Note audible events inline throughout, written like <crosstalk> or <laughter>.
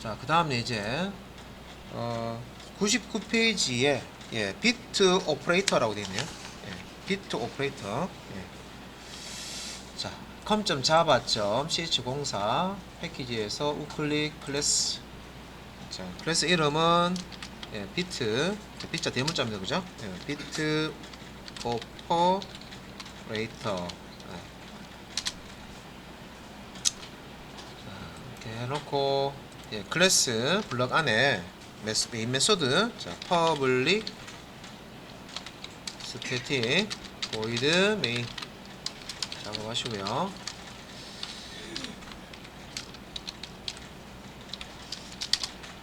자, 그 다음에 이제 어, 99페이지에 예, 비트 오퍼레이터라고 되어 있네요. 예, 비트 오퍼레이터. 예. 자, com.java.ch04 패키지에서 우클릭 클래스. 자, 클래스 이름은 예, 비트, 자, 비자 대문자입니다, 그죠? 예, 비트 오퍼레이터. 예. 자, 이렇게 해놓고 예, 클래스 블럭 안에 메스, 메인 메소드 자, 퍼블릭 스태틱 보이드 메인 작업하시고요.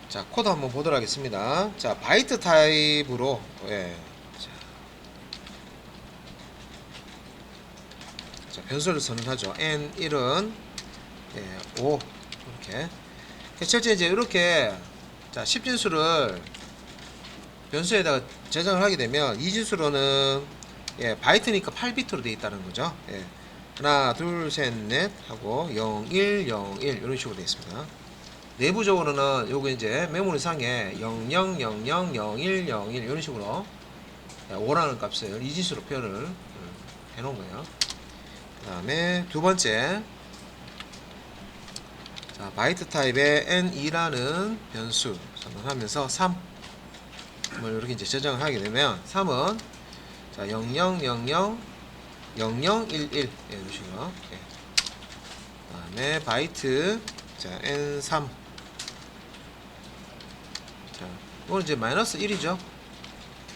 자 코드 한번 보도록 하겠습니다. 자 바이트 타입으로 예. 자, 자 변수를 선언하죠. n 1은 예, 5 이렇게 실제 이제 이렇게 자 10진수를 변수에다가 저장을 하게 되면 이 진수로는 예, 바이트니까 8비트로 되어 있다는 거죠. 예. 하나, 둘, 셋, 넷 하고 0, 1, 0, 1 이런 식으로 되어 있습니다. 내부적으로는 요거 이제 메모리 상에 0, 0, 0, 0, 0, 1, 0, 1 이런 식으로 예, 5라는 값을 이 진수로 표현을 음, 해 놓은 거예요. 그 다음에 두 번째 자, 바이트 타입의 n2라는 변수 선언하면서 3을 이렇게 이제 저장을 하게 되면 3은 자, 0000 0011 예, 이런 식으로 예. 그다음에 바이트 자, n3 자, 이거는 이제 마이너스 1이죠.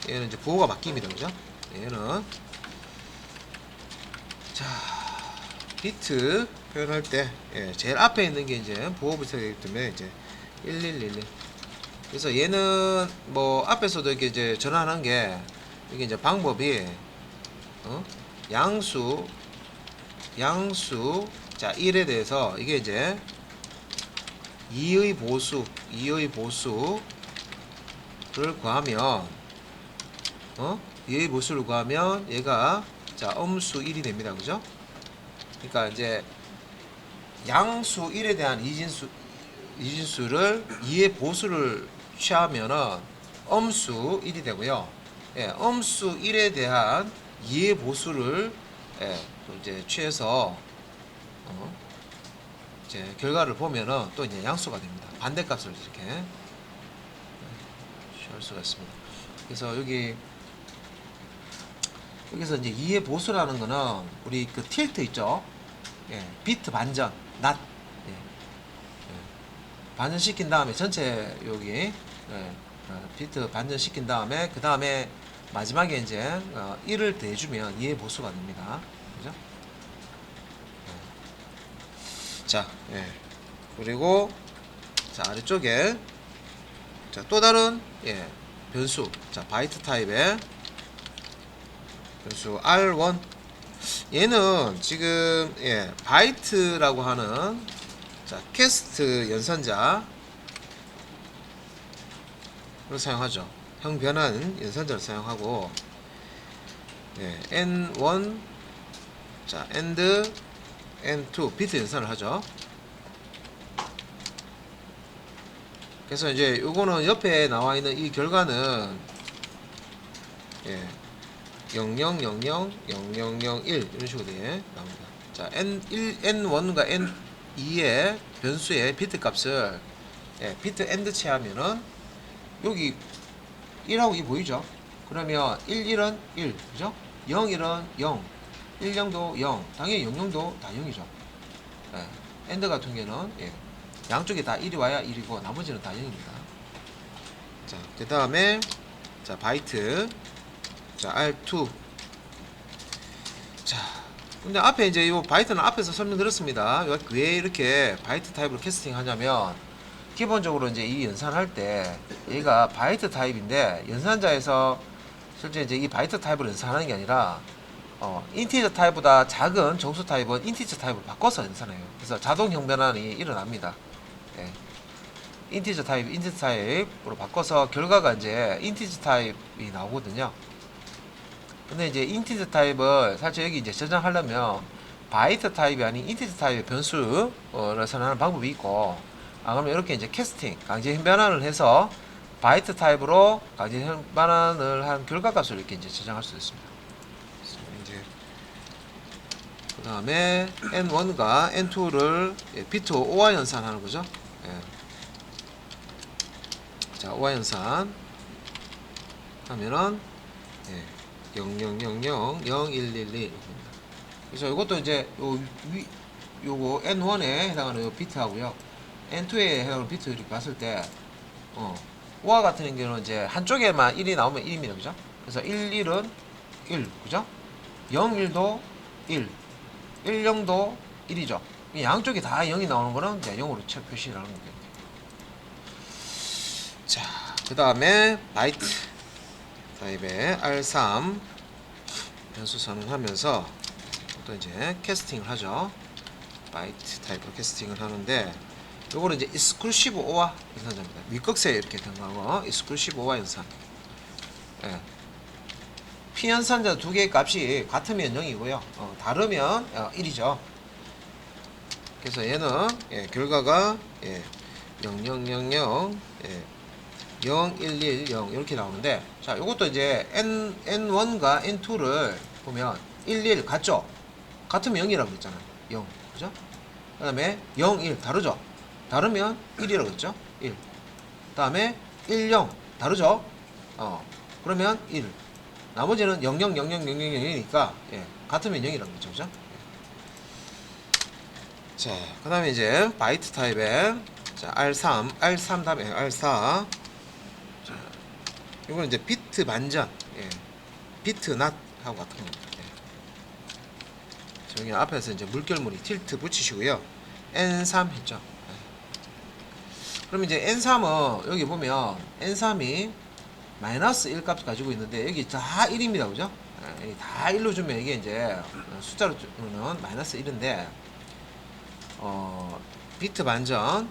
얘는 이제 부호가 바뀝니다. 그죠? 얘는 자, 비트 표현할 때 예, 제일 앞에 있는 게 이제 보호 비트이기 때문에 이제 1111 그래서 얘는 뭐 앞에서도 이렇게 이제 전환한 게 이게 이제 방법이 어? 양수 양수 자 1에 대해서 이게 이제 2의 보수 2의 보수를 구하면 어? 2의 보수를 구하면 얘가 자 음수 1이 됩니다 그죠? 그러니까 이제 양수 1에 대한 이진수 이진수를 2의 보수를 취하면은 음수 1이 되고요. 예, 음수 1에 대한 2의 보수를 예, 또 이제 취해서 어, 이제 결과를 보면은 또 이제 양수가 됩니다. 반대값을 이렇게 예, 취할 수가 있습니다. 그래서 여기 여기서 이제 2의 보수라는 거는 우리 그 틸트 있죠? 예, 비트 반전, 낫. 예, 예. 반전시킨 다음에 전체 여기 예, 어, 비트 반전시킨 다음에 그 다음에 마지막에 이제 어, 1을 대주면 2의 보수가 됩니다. 그죠? 예. 자, 예. 그리고 자 아래쪽에 자 또 다른 예 변수 자 바이트 타입의 변수 R1 얘는 지금 예, 바이트라고 하는 자, 캐스트 연산자 를 사용하죠. 형 변환 연산자를 사용하고 예, N1 자, AND N2 비트 연산을 하죠. 그래서 이제 요거는 옆에 나와 있는 이 결과는 예, 0000 0001 이런 식으로 돼 나옵니다. 자, N1 N1과 N2의 변수의 비트 값을 예, 비트 엔드 체하면은 여기 1하고 2 보이죠? 그러면 1, 1은 1, 그죠? 0, 1은 0, 1, 0도 0, 당연히 0, 0도 다 0이죠. 예, 엔드 같은 경우는 예, 양쪽에 다 1이 와야 1이고 나머지는 다 0입니다. 자, 그 다음에 자 바이트 자, R2. 자, 근데 앞에 이제 이 바이트는 앞에서 설명드렸습니다. 왜 이렇게 바이트 타입으로 캐스팅 하냐면, 기본적으로 이제 이 연산할 때, 얘가 바이트 타입인데, 연산자에서 실제 이제 이 바이트 타입을 연산하는 게 아니라, 어, 인티저 타입보다 작은 정수 타입은 인티저 타입을 바꿔서 연산해요. 그래서 자동 형변환이 일어납니다. 예. 인티저 타입, 인티저 타입으로 바꿔서 결과가 이제 인티저 타입이 나오거든요. 근데 이제 인티저 타입을 사실 여기 이제 저장하려면 바이트 타입이 아닌 인티저 타입의 변수를 선언하는 방법이 있고 아 그러면 이렇게 이제 캐스팅 강제 변환을 해서 바이트 타입으로 강제 변환을 한 결과값을 이렇게 이제 저장할 수 있습니다. 그 다음에 N1과 N2를 예, 비트 오화 연산하는 거죠. 예. 자 오화 연산 하면은 예, 0000 0111 그래서 이것도 이제 요 위, 요거 N1에 해당하는 요 비트하고요. N2에 해당하는 비트 이렇게 봤을 때 어, 오화 같은 경우는 이제 한쪽에만 1이 나오면 1입니다. 그죠? 그래서 1, 1은 1, 그죠? 0, 1도 1, 1, 0도 1이죠. 양쪽이 다 0이 나오는 거는 이제 0으로 체 표시를 하는 거겠네요. 자, 그 다음에 바이트 타입의 R3 변수 선언하면서 또 이제 캐스팅을 하죠. 바이트 타입으로 캐스팅을 하는데 요거는 이제 익스클루시브 오화 연산자입니다. 윗극세 이렇게 등하고 익스클루시브 오화 연산. 예. 피연산자 두 개의 값이 같으면 0이고요. 어, 다르면 어, 1이죠. 그래서 얘는 예, 결과가 예, 0000 예, 0110 이렇게 나오는데 자, 요것도 이제 N N1과 N2를 보면 11 같죠? 같으면 0이라고 그랬잖아요. 0. 그죠? 그 다음에 0, 1 다르죠? 다르면 1이라고 했죠? 1. 그다음에 1, 0 다르죠? 어. 그러면 1. 나머지는 0, 0, 0, 0, 0, 0, 0이니까 예, 같으면 0이라는 거죠. 그죠? 자, 그 다음에 이제 바이트 타입의 자, R3, R3 다음에 R4. 자, 이거는 이제 비트 반전, 예, 비트 낫 하고 같은 겁니다. 예. 저기 앞에서 이제 물결무늬 틸트 붙이시고요. N3 했죠. 예. 그럼 이제 N3은 여기 보면 N3이 마이너스 1 값 가지고 있는데 여기 다 1입니다. 그죠? 예, 다 1로 주면 이게 이제 숫자로 주면 마이너스 1인데 어, 비트 반전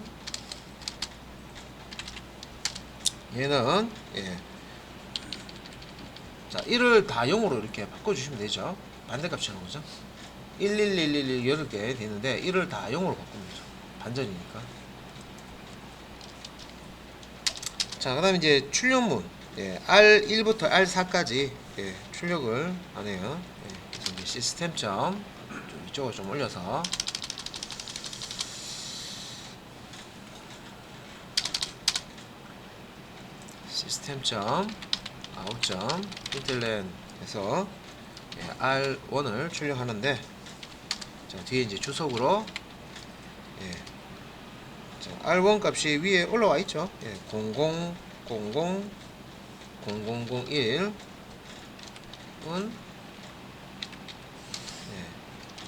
얘는 예. 자 1을 다 0으로 이렇게 바꿔주시면 되죠. 반대값이라는 거죠. 11111 여러 개 되는데 1을 다 0으로 바꾸면 되죠. 반전이니까. 자 그 다음에 이제 출력문. 예, R1부터 R4까지 예, 출력을 하네요. 예, 그래서 이제 시스템점 좀 이쪽으로 좀 올려서. 시스템점 아웃점 인텔랜에서 예, R1을 출력하는데 자 뒤에 이제 주석으로 예, 자, R1 값이 위에 올라와 있죠. 예, 00 00 0001은 예,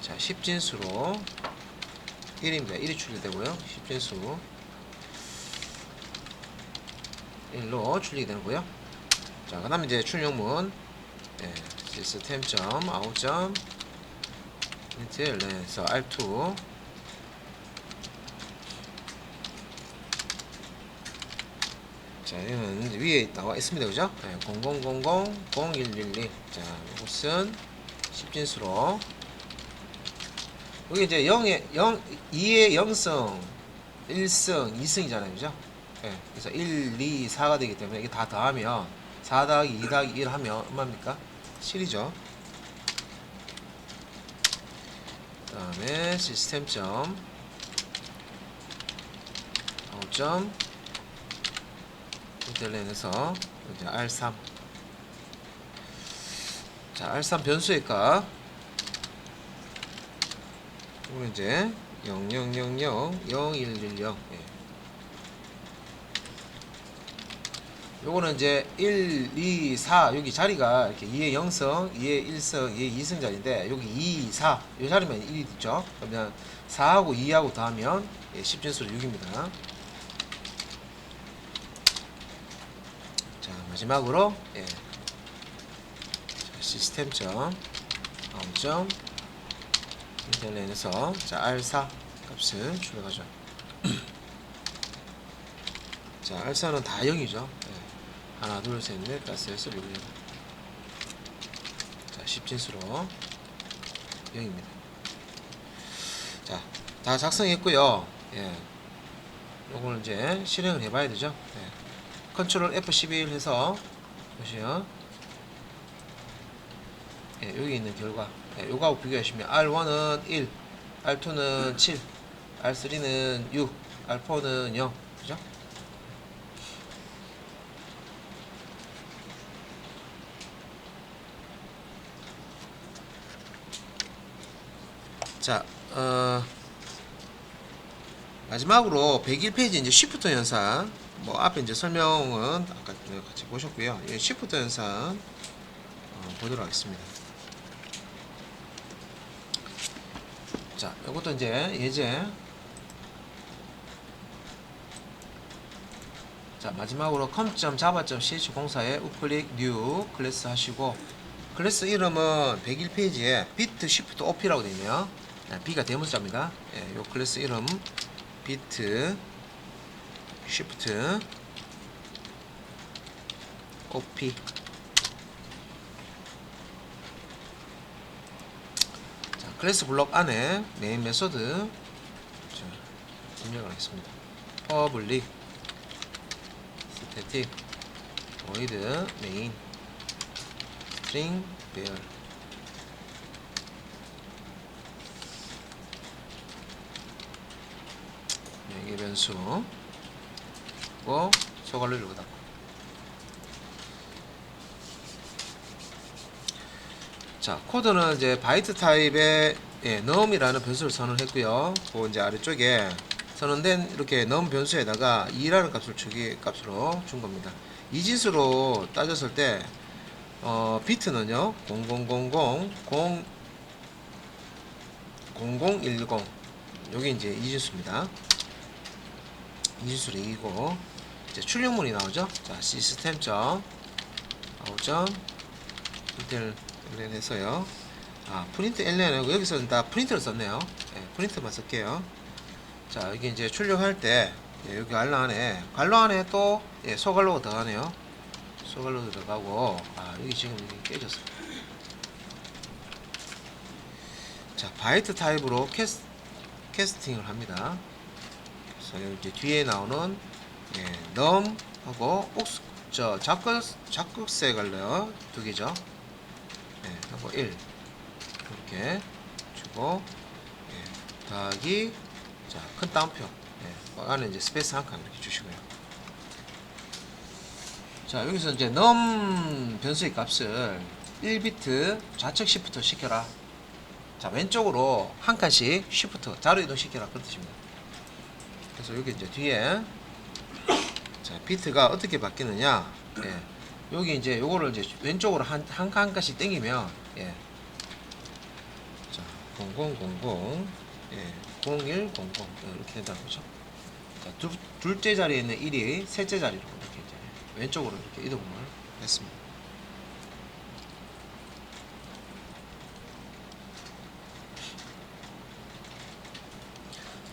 자 10진수로 1입니다. 1이 출력되고요. 10진수 1로 출력이 되고요. 자, 그 다음에 이제 출력문 예, 시스템점 아웃점 인텔에서 R2 자, 이거는 위에 나와 있습니다. 그죠? 예, 0000 0112 자, 이것은 10진수로 여기 이제 0에 0 2의 0승 1승 2승이잖아요. 그죠? 예, 그래서 1, 2, 4가 되기 때문에 이게 다 더하면 4 더하기 2 더하기 1 하면 얼마입니까? 7이죠. 그 다음에 시스템점 아웃점 인텔랜에서 이제 R3 자 R3 변수의 값 이거 이제 0000 0110 예. 요거는 이제 1, 2, 4 여기 자리가 이렇게 2의 0성, 2의 1성, 2의 2성 자리인데 여기 2, 4 요 자리면 1이 있죠. 그러면 4하고 2하고 더하면 예, 10진수로 6입니다. 자 마지막으로 예. 자, 시스템점 아웃점 인텔넷에서 자 R4 값을 출력하죠. <clears throat> 자 R4는 다 0이죠. 예. 하나 둘 셋 넷 다섯 여섯 일곱 여덟 자 10진수로 0입니다 자다 작성했고요 예. 요거는 이제 실행을 해봐야 되죠. 네. 컨트롤 F11 해서 보시면 예, 여기 있는 결과 예, 요거하고 비교하시면 R1은 1, R2는 7, R3는 6, R4는 0 그죠? 자, 어, 마지막으로 101페이지 이제 시프트 현상. 뭐 앞에 이제 설명은 아까 같이 보셨고요. 예, 시프트 현상 어, 보도록 하겠습니다. 자, 이것도 이제 예제. 자, 마지막으로 com.java.ch 공사에 우클릭 new 클래스 하시고 클래스 이름은 101페이지에 비트 시프트 OP라고 되어 있네요. 네, B가 대문자입니다. 예, 요 클래스 이름 비트 쉬프트 OP 자, 클래스 블록 안에 메인 메소드 자, 입력을 하겠습니다. 퍼블릭 스태틱 void main string bear 이게 변수 고 소갈루를 닫고 자 코드는 이제 바이트 타입의 예, num이라는 변수를 선언했고요. 그 이제 아래쪽에 선언된 이렇게 num 변수에다가 2라는 값을 주기 값으로 준 겁니다. 이 짓으로 따졌을 때 어, 비트는요 0000 0 0010 여기 이제 이진수입니다. 이진수를 이기고 이제 출력문이 나오죠. 자 시스템 점 아웃점 인텔 LN해서요. 아 프린트 LN하고 여기서는 다 프린트를 썼네요. 네, 프린트만 쓸게요. 자 여기 이제 출력할 때 예, 여기 알로 안에 갈로 안에 또 예, 소갈로가 들어가네요. 소갈로 들어가고 아 여기 지금 이게 깨졌어요. 자 바이트 타입으로 캐스, 캐스팅을 합니다. 그래서 이제 뒤에 나오는 예, 넘 하고 옥스 저 작극 작극색을 두 개죠. 예, 하고 1 이렇게 주고 예, 더하기 자큰 따옴표 예, 그 안에 이제 스페이스 한 칸 이렇게 주시고요. 자 여기서 이제 넘 변수의 값을 1비트 좌측 시프트 시켜라. 자 왼쪽으로 한 칸씩 쉬프트 자로 이동 시켜라 그런 뜻입니다. 그래서 여기 이제 뒤에 자 비트가 어떻게 바뀌느냐? 예. 여기 이제 요거를 이제 왼쪽으로 한 한 칸씩 당기면 예. 자 0000 예. 0100 이렇게 된다는 거죠. 자 두, 둘째 자리에 있는 1이 셋째 자리로 이렇게 이제 왼쪽으로 이렇게 이동을 했습니다.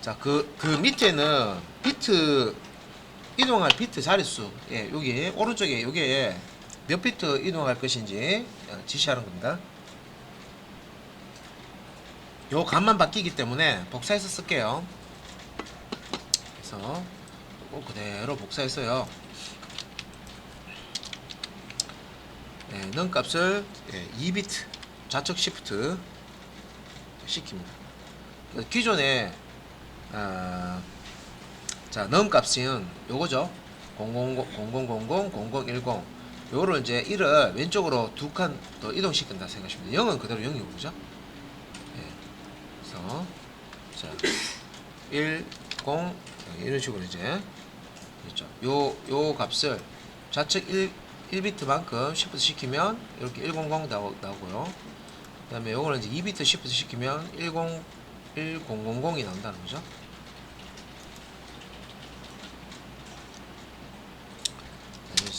자, 그, 그 밑에는 비트, 이동할 비트 자릿수. 예, 여기, 오른쪽에, 요게 몇 비트 이동할 것인지 어, 지시하는 겁니다. 요 값만 바뀌기 때문에 복사해서 쓸게요. 그래서 꼭 그대로 복사했어요. 예, 는 값을 예, 2비트 좌측 시프트 시킵니다. 그 기존에 아, 자, 넘 값은 요거죠. 0000, 0010, 0010. 요거를 이제 1을 왼쪽으로 두 칸 더 이동시킨다 생각하시면 돼요. 0은 그대로 0이고, 그죠? 예. 그래서, 자, 1, 0, 이런 식으로 이제, 있죠. 요, 요 값을 좌측 1, 1비트만큼 시프트 시키면 이렇게 100 나오, 나오고요. 그 다음에 요거는 이제 2비트 시프트 시키면 10, 1000이 나온다는 거죠.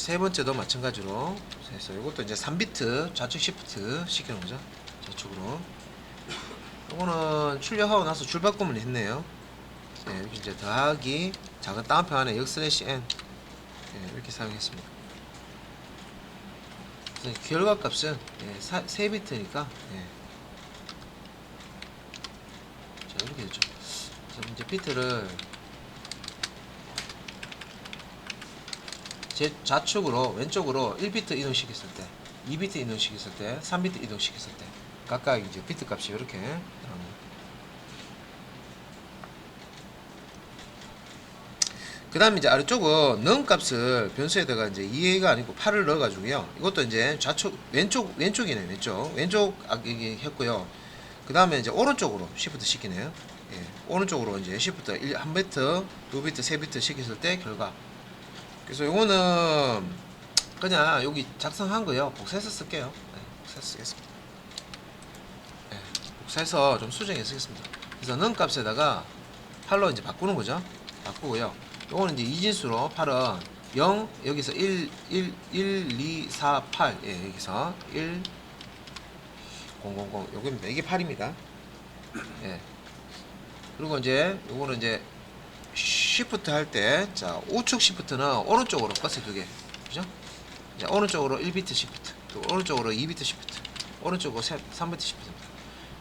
세 번째도 마찬가지로 해서 이것도 이제 3비트 좌측 시프트 시키는 거죠. 좌측으로. 이거는 출력하고 나서 줄 바꿈을 했네요. 네, 이렇게 이제 더하기 작은 따옴표 안에 역 슬래시 n 네, 이렇게 사용했습니다. 그래서 결과 값은 네, 3비트니까 네. 자 이렇게 됐죠. 이제 비트를 제 좌측으로 왼쪽으로 1비트 이동시켰을 때 2비트 이동시켰을 때 3비트 이동시켰을 때 각각 이제 비트 값이 이렇게. 그 다음에 이제 아래쪽은 넣은 값을 변수에다가 이제 2A가 아니고 8을 넣어가지고요. 이것도 이제 좌측, 왼쪽, 왼쪽이네요. 왼쪽. 왼쪽 했고요. 그 다음에 이제 오른쪽으로 시프트 시키네요. 예. 오른쪽으로 이제 시프트 1, 한 비트, 두 비트, 세 비트 시켰을 때 결과. 그래서 요거는 그냥 여기 작성한 거요. 복사해서 쓸게요. 네, 복사해서 쓰겠습니다. 네, 복사해서 좀 수정해 쓰겠습니다. 그래서 넣은 값에다가 8로 이제 바꾸는 거죠. 바꾸고요. 요거는 이제 이진수로 8은 0 여기서 1 1 1 2 4 8 예, 여기서 1 0 0 0 요겁니다. 이게 8입니다. 예. 그리고 이제 요거는 이제 시프트 할 때 자, 우측 시프트는 오른쪽으로 껐어요, 두 개. 그죠? 이제 오른쪽으로 1비트 시프트. 그리고 오른쪽으로 2비트 시프트. 오른쪽으로 3비트 시프트입니다.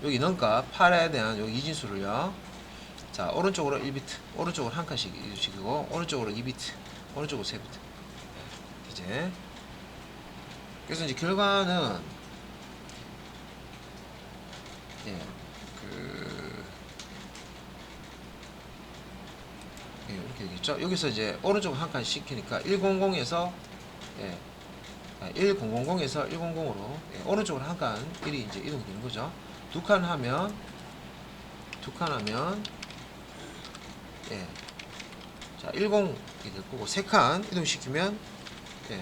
여기 넣으니까 8에 대한 여기 이진수를요. 자, 오른쪽으로 1비트. 오른쪽으로 한 칸씩 이동시키고 오른쪽으로 2비트. 오른쪽으로 3비트. 이제 그래서 이제 결과는 예. 그 예, 이렇게 되겠죠. 여기서 이제 오른쪽 한 칸 시키니까 100에서 예, 1000에서 100으로 예, 오른쪽으로 한 칸 1이 이제 이동이 되는 거죠. 두 칸 하면 두 칸 하면 예, 자 10이 될 거고 세 칸 이동시키면 예,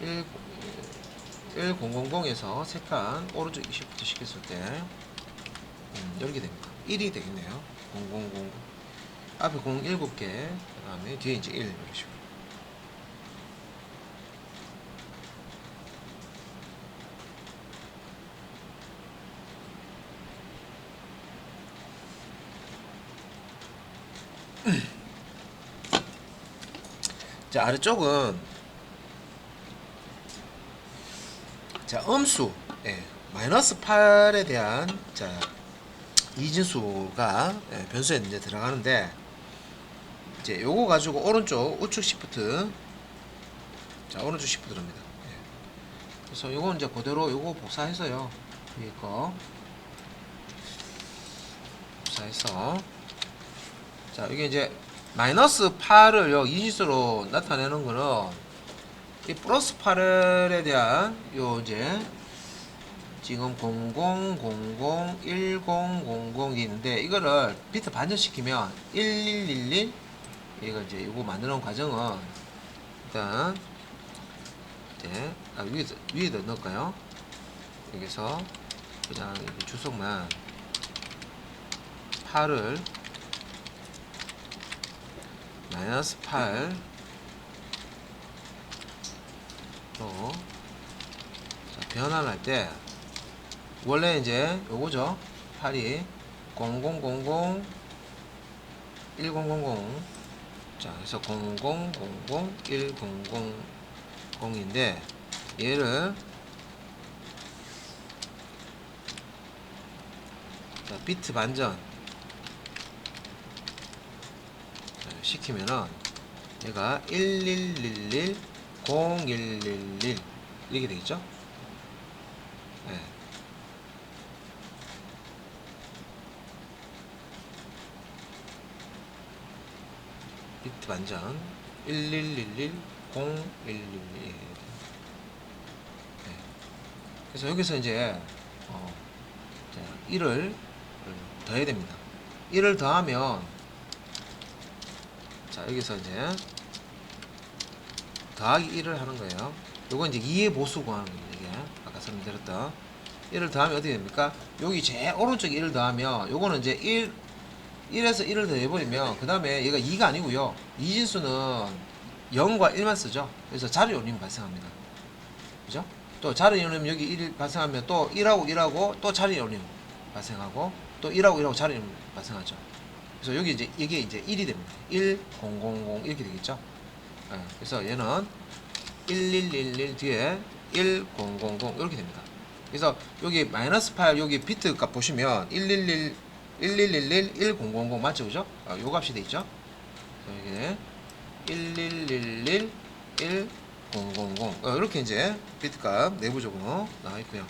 1 1000에서 세 칸 오른쪽 20부터 시켰을 때 음, 열게 됩니다. 1이 되겠네요. 0000 앞에 0 7개 그 다음에 뒤에 이제 1 이런 식으로 자 아래쪽은 자 음수 예, 마이너스 8에 대한 자 이진수가 예, 변수에 이제 들어가는데 이제 요거 가지고 오른쪽 우측 시프트. 자 오른쪽 시프트 들어갑니다. 예. 그래서 요거 이제 그대로 요거 복사해서요. 위에 거. 복사해서. 자 이게 이제 마이너스 8을 요 이진수로 나타내는 거는 이 플러스 8에 대한 요 이제 지금 00001000이 있는데 이거를 비트 반전시키면 1111 이거 이제 이거 만드는 과정은 일단 이제 아, 위에다 위에다 넣을까요? 여기서 그냥 이렇게 주석만 8을 마이너스 8 또 자, 변환할 때 원래 이제 요거죠 8이 0000 1000 자, 그래서 0000 1000인데 얘를 자, 비트 반전 자, 시키면은 얘가 1111 0111 이렇게 되겠죠? 네. 반전 1111 0111 네. 그래서 여기서 이제 어, 자, 1을 더해야 됩니다. 1을 더하면 자 여기서 이제 더하기 1을 하는 거예요. 요건 이제 2의 보수 구하는 겁니다 이게. 아까 설명드렸던. 1을 더하면 어떻게 됩니까? 여기 제일 오른쪽에 1을 더하면 요거는 이제 1 1에서 1을 더해버리면 그 다음에 얘가 2가 아니고요. 이진수는 0과 1만 쓰죠. 그래서 올림 발생합니다. 그죠? 또 자리 올림 여기 1 발생하면 또 1하고 1하고 또 자리 올림 발생하고 또 1하고 1하고 자리 올림 발생하죠. 그래서 여기 이제 이게 이제 1이 됩니다. 1, 0, 0, 0 이렇게 되겠죠? 예, 그래서 얘는 1111 뒤에 1000 이렇게 됩니다. 그래서 여기 마이너스 8 여기 비트 값 보시면 111 1111 1000 맞죠 그죠? 아, 요 값이 돼 있죠. 이게 1111 1 0 0 0 어, 이렇게 이제 비트값 내부적으로 나와 있고요.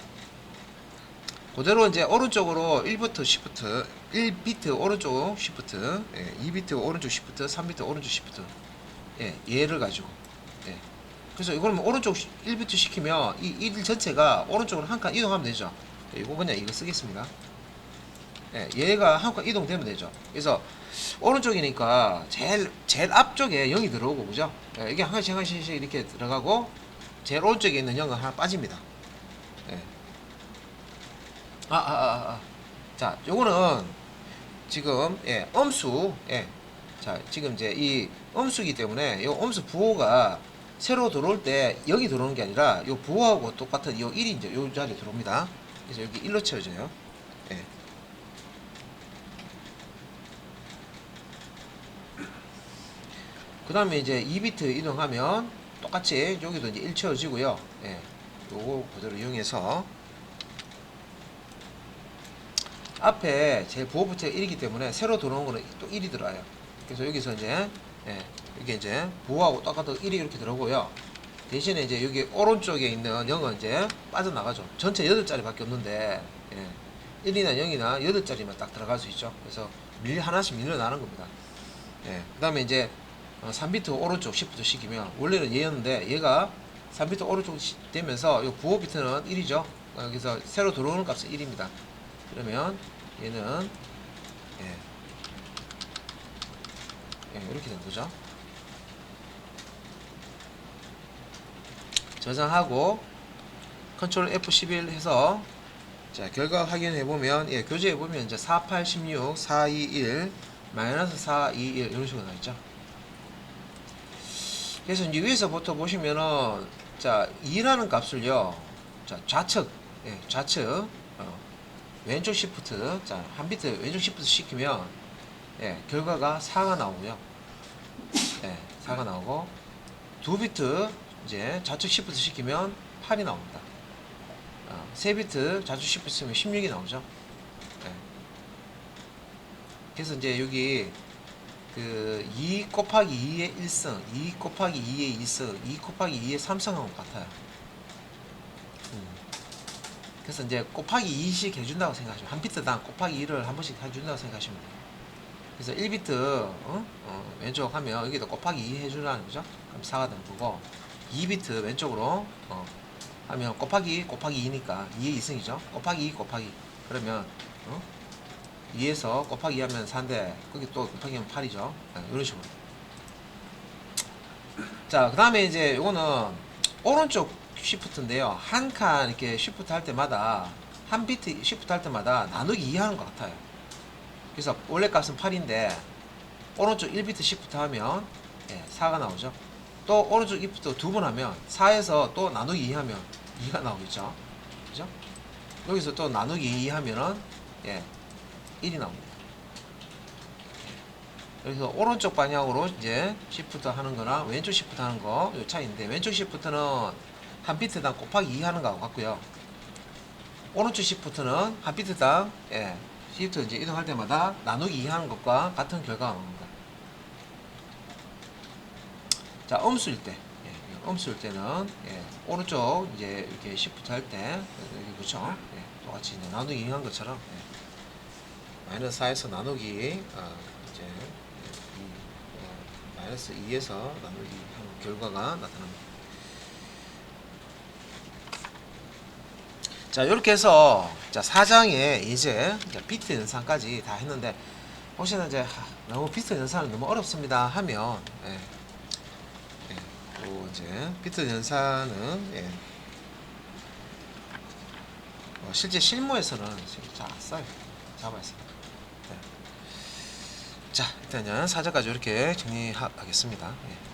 그대로 이제 오른쪽으로 1부터 10부터 1비트 오른쪽 10부터 예, 2비트 오른쪽 10부터 3비트 오른쪽 10부터 예, 얘를 가지고 예. 그래서 이거는 뭐 오른쪽 1비트 시키면 이1 전체가 오른쪽으로 한 칸 이동하면 되죠. 예, 이거 그냥 이거 쓰겠습니다. 예, 얘가 한칸 이동되면 되죠. 그래서 오른쪽이니까 제일 제일 앞쪽에 0이 들어오고 그죠? 예, 이게 한 칸씩 한 칸씩 이렇게 들어가고 제일 오른쪽에 있는 0은 하나 빠집니다. 예. 아, 아, 아, 아. 자, 요거는 지금 예, 음수 예. 자, 지금 이제 이 음수기 때문에 요 음수 부호가 새로 들어올 때 여기 들어오는 게 아니라 요 부호하고 똑같은 요 1이 이제 요 자리에 들어옵니다. 그래서 여기 1로 채워져요. 예. 그 다음에 이제 2비트 이동하면 똑같이 여기도 이제 1 채워지고요. 예. 요거 그대로 이용해서 앞에 제 부호부터 1이기 때문에 새로 들어온 거는 또 1이 들어와요. 그래서 여기서 이제 예, 이게 이제 부호하고 똑같은 1이 이렇게 들어오고요. 대신에 이제 여기 오른쪽에 있는 0은 이제 빠져나가죠. 전체 8자리밖에 없는데 예, 1이나 0이나 8자리만 딱 들어갈 수 있죠. 그래서 밀 하나씩 밀려나는 겁니다. 예, 그 다음에 이제 어, 3비트 오른쪽 10부터 시키면 원래는 얘였는데 얘가 3비트 오른쪽 시- 되면서 이 부호 비트는 1이죠. 그래서 새로 들어오는 값은 1입니다. 그러면 얘는 예, 예, 이렇게 된 거죠. 저장하고 컨트롤 F11 해서 자 결과 확인해 보면 예 교재에 보면 이제 4816 421 마이너스 421 이런 식으로 나있죠. 그래서 이제 위에서부터 보시면은 자 2라는 값을요 자 좌측 예 좌측 어, 왼쪽 시프트 자한 비트 왼쪽 시프트 시키면 예 결과가 4가 나오고요. 예 4가 나오고 두 비트 이제 좌측 시프트 시키면 8이 나옵니다. 어, 세 비트 좌측 시프트 쓰면 16이 나오죠. 예. 그래서 이제 여기 그2 곱하기 2의 1승, 2 곱하기 2의 2승, 2 곱하기 2의 3승하고 같아요. 음. 그래서 이제 곱하기 2씩 해준다고 생각하시면 한 비트당 곱하기 2를 한 번씩 해준다고 생각하시면 돼요. 그래서 1비트 어? 어, 왼쪽 하면 여기도 곱하기 2 해주라는 거죠. 그럼 4가 되는 거고 2비트 왼쪽으로 어, 하면 곱하기 곱하기 2니까 2의 2승이죠. 곱하기 2 곱하기 그러면 어? 2에서 곱하기 2 하면 4인데 거기 또 곱하기 하면 8이죠. 이런 식으로. 자, 그 다음에 이제 요거는 오른쪽 시프트인데요. 한 칸 이렇게 시프트 할 때마다 한 비트 시프트 할 때마다 나누기 2 하는 것 같아요. 그래서 원래 값은 8인데 오른쪽 1비트 시프트 하면 예, 4가 나오죠. 또 오른쪽 2비트 두 번 하면 4에서 또 나누기 2 하면 2가 나오겠죠. 그죠? 여기서 또 나누기 2 하면은 예, 1이 나옵니다. 그래서 오른쪽 방향으로 이제 시프트 하는 거나 왼쪽 시프트 하는 거, 요 차이인데, 왼쪽 시프트는 한 비트당 곱하기 2 하는 거하고 같고요. 오른쪽 시프트는 한 비트당, 예, 시프트 이제 이동할 때마다 나누기 2 하는 것과 같은 결과가 나옵니다. 자, 음수일 때, 예, 음수일 때는, 예, 오른쪽 이제 이렇게 시프트 할 때, 여기 그쵸? 예, 똑같이 이제 나누기 2한 것처럼, 예. 마이너스 4에서 나누기 어, 이제 이, 어, 마이너스 2에서 나누기 한 결과가 나타납니다. 자 이렇게 해서 자 4장에 이제 비트 연산까지 다 했는데 혹시나 이제 하, 너무 비트 연산은 너무 어렵습니다 하면 예, 예, 또 이제 비트 연산은 예, 어, 실제 실무에서는 잘 써요 잡아있어요. 네. 자 일단은 사자까지 이렇게 정리하겠습니다. 예.